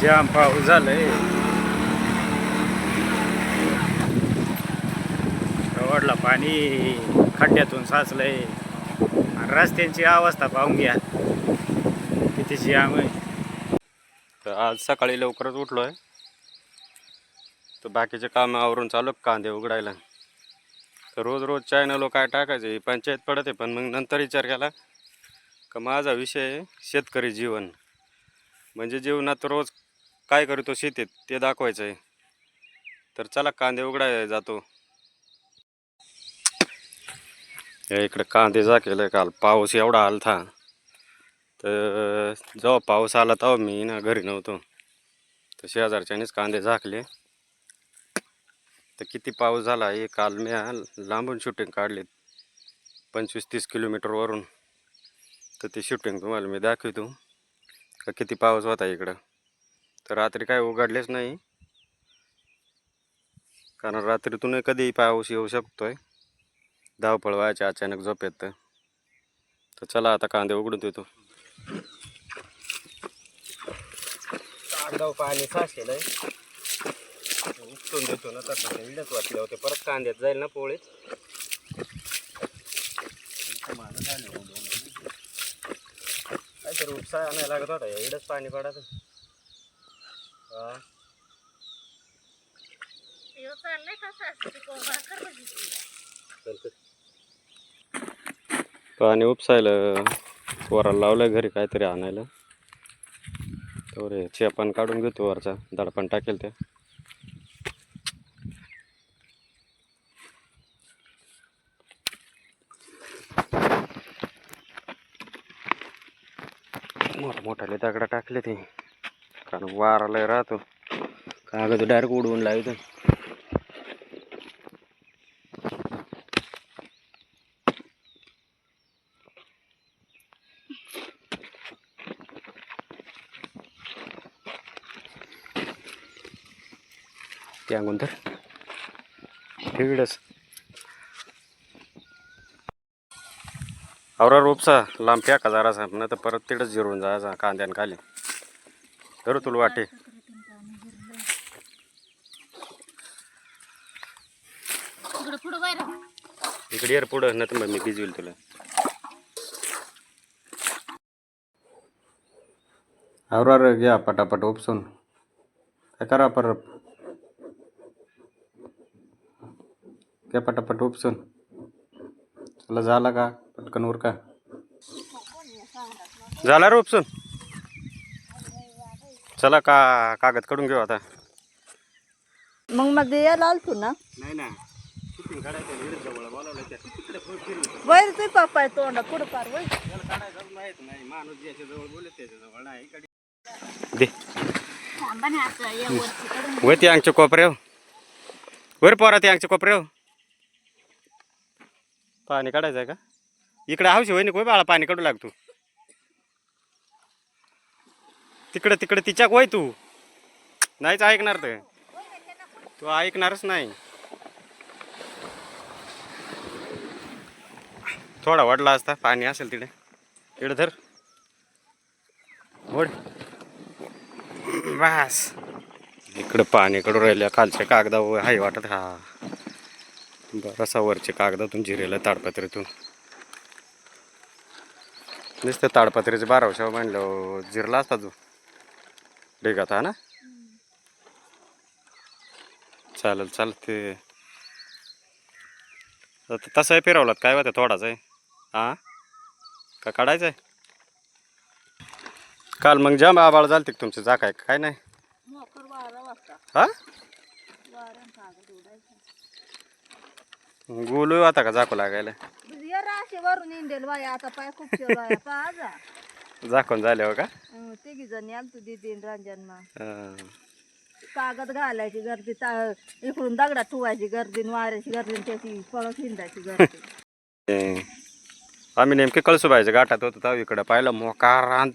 जाम पाऊस झालंय. रोडला पाणी खड्ड्यातून साचलंय. आणि रस्त्यांची अवस्था पाहून घ्या. किती जाम आहे. तर आज सकाळी लवकरच उठलो आहे तर बाकीचे काम आवरून चालू कांदे उघडायला. तर रोज रोज चॅनल काय टाकायचे पंचायत पंचायत पडते पण मग नंतर विचार केला का माझा विषय शेतकरी जीवन. म्हणजे जीवनात रोज काय करतो शेतीत? ते दाखवायचं आहे तर चला कांदे उघडायला जातो. या इकडे कांदे जा केलं. काल पाऊस एवढा आलता. तर जेव्हा पाऊस आला तेव्हा मी ना घरी नव्हतो. तर शेजारच्यानेच कांदे झाकले. तर किती पाऊस झाला हे काल मी लांबून शूटिंग काढले. पंचवीस तीस किलोमीटरवरून तर ती शूटिंग तुम्हाला मी दाखवतो. का किती पाऊस होता इकडं? तर रात्री काय उघडलेच नाही. कारण रात्रीतून कधीही पाऊस येऊ शकतोय. धावपळ व्हायचे अचानक झोपेत तर तर चला आता कांदे उघडून देतो. कांदा पाणी साचेल आहे उपटून देतो ना तर इडच वाटले होते. परत कांद्यात जाईल ना पोळीच. काहीतरी उपसा आणायला लागत होता. इडच पाणी पडायचं. चाललंय पाणी उपसायला वराला लावलं घरी काहीतरी आणायला. तर रे चेपण काढून घेतो वरचा. दडपण टाकेल ते. मोठा मोठाले दगडा टाकले ते. कारण वाराला राहतो. कागद डायरेक्ट उडवून लावतो. ते अंगून तर. ठेवीडच आवरा रोपसा लांब फेका जरासा नाही तर परत तिकडंच जिरून जायचा कांद्यान खाली. धरू तुला वाटे. इकडं पुढं बाहेर इकडे ये रे पुढं नाही तर मग मी भिजवेल तुला. आवरा रे घ्या पटापट उपसून. काय करा परत. घ्या पटापट उपसून. चला झाला का? पटकन उरका. झाला रे उपसून? चला का कागद काढून घेऊ आता. मग मध्ये यायला आलतो ना. नाही ना. शूटिंग काढायचं जवळ बोलावलं त्या तिकडे फिरून वैर तुझ पप्पा आहे तोंडा पुढं पार वय त्याला काढायचं माहीत नाही. माणूस ज्याच्या जवळ बोलत त्याच्याजवळ नाही. इकडे दे. थांबा ना या वर ती अंगच्या कोपऱ्याव वर पोरा ती अंगच्या कोपऱ्याव पाणी काढायचं आहे का? इकडे हवशी होईन कोय बाळा पाणी काढू लागतो? तिकडे तिकडे तिच्या वय तू. नाहीच ऐकणार ते. तू ऐकणारच नाही. थोडा वाढला असता पाणी असेल तिकडे. तिकडे धर. ओढ. बस. इकडे पाणी कडू राहिल्या खालच्या कागदा हाय वाटत. हा. बरासा वरचे कागदातून जिरेलं ताडपत्रीतून. नुसतं ताडपत्रीचे बारावशा म्हणलं जिरला असता तू. ढेगात हा ना? चालेल चालेल. ते आता तसंही फिरवलात काय होतं थोडाच आहे? हा का काढायचं आहे? काल मग जाम आबाळ झालते तुमचे जा काय काय नाही? हा? गोलू आता का जाकू लागायला? वरून इंडेल बाय आता पाय खूप झाकून झाल्यावर का? तिघी जणी आलतो दिदी रंजन हा. कागद घालायची गर्दी ता- इकडून दगडा ठेवायची गर्दी वाऱ्याची गर्दी त्याची पळत हिंडायची गर्दी. ते आम्ही नेमके कळसुबाईच्या गाठात होतो तेव्हा इकडं पाहिलं मोकार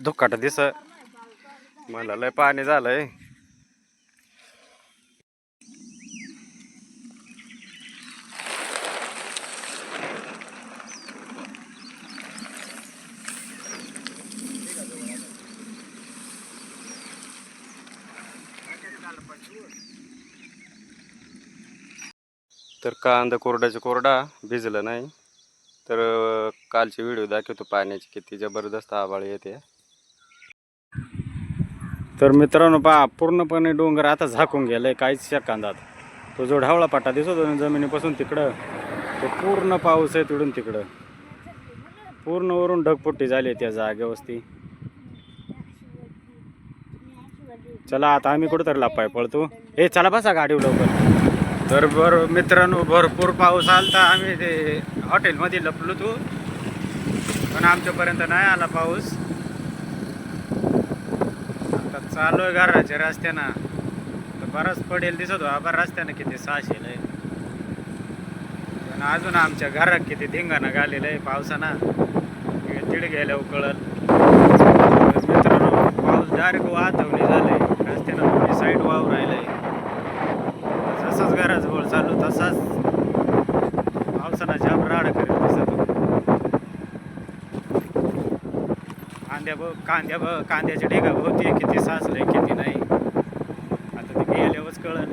धुक्काट दिस मला लय पाणी झालंय. तर कांदा कोरड्याचा कोरडा भिजला नाही. तर कालचे व्हिडिओ दाखवतो पाण्याची किती जबरदस्त आबाळ येते. तर मित्रांनो पहा पूर्णपणे डोंगर आता झाकून गेलं आहे काहीच कांदात तो जो ढावळा पाटा दिसतो ना जमिनीपासून तिकडं तो पूर्ण पाऊस आहे तिकडून तिकडं. पूर्ण वरून ढगपुट्टी झाली आहे त्या जागेवरती. चला आता आम्ही कुठं तरी लापाय पळतो. हे चला बसा गाडीवर लवकर. तर बरं मित्रांनो भरपूर पाऊस आलता. आम्ही ते हॉटेलमध्ये लपलो तू. पण आमच्यापर्यंत नाही आला पाऊस. आता चालू आहे घराच्या रस्त्यानं. तर बराच पडेल दिसत हो आपण रस्त्यानं किती सहाशे आहे पण अजून आमच्या घरात किती धिंगाणं घालेलं आहे पावसानं. तिड गेल्या उकळत मित्रांनो पाऊस डायरेक्ट वाहतवणी आहे रस्त्यानं साईड वाहू आहे जसंच घराजवळ चालू तसाच पावसानं जाम राड करीत दिसत होता. कांद्या ब कांद्या ब कांद्याच्या ढेगा भोवती किती आहे किती नाही. आता ते गेल्यावरच कळल.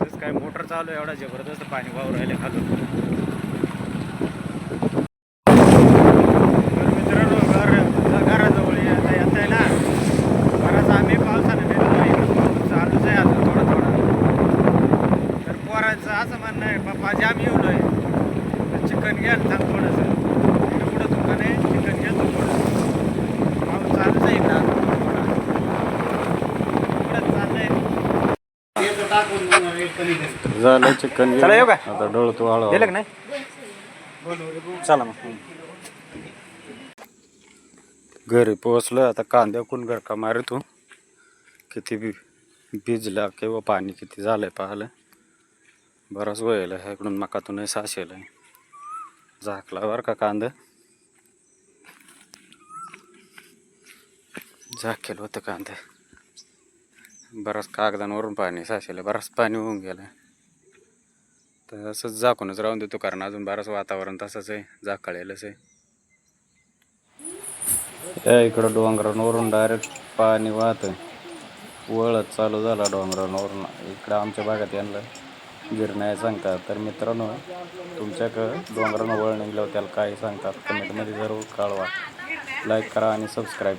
तसं काय मोटर चालू आहे एवढा जबरदस्त पाणी वाहू राहिलं खालून. तर मित्रांनो घर घराजवळ येता येता आहे ना बराच आम्ही पावसाने भेटलो पाऊस चालूच आहे आता थोडा थोडा. तर पोराचं असं म्हणणं आहे पप्पा जाम येऊ आहे. तर चिकन घ्या ना थांब थोडंसं इकडं पुढं दुकान आहे चिकन घेतो थोडंसं पाऊस चालूच आहे इकडं आता थोडा थोडा इकडंच चाललंय झालं चिकन चला येऊ का? आता डोळतो हळू गेलं का नाही? चला मग. घरी पोहोचलो आता कांद्या कोण घर का मारतो किती बी भिजला किंवा पाणी किती झालंय पाहिलं? बराच वयला इकडून मकातूनही साशेला झाकला बरं का कांदा? झाकेल होतं कांदा. बराच कागदांवरून पाणी साचेल बराच पाणी होऊन गेलं तर असंच झाकूनच राहून देतो कारण अजून बरंच वातावरण तसंच आहे झाकाळेलंच आहे. या इकडं डोंगरांवरून डायरेक्ट पाणी वाहत वळत चालू झाला डोंगरांवरून. इकडं आमच्या भागात यांना गिरण्या सांगतात तर मित्रांनो तुमच्याकडं डोंगरानं वळ निघल्यावर त्याला काय सांगतात कमेंटमध्ये जरूर कळवा. लाईक करा आणि सबस्क्राईब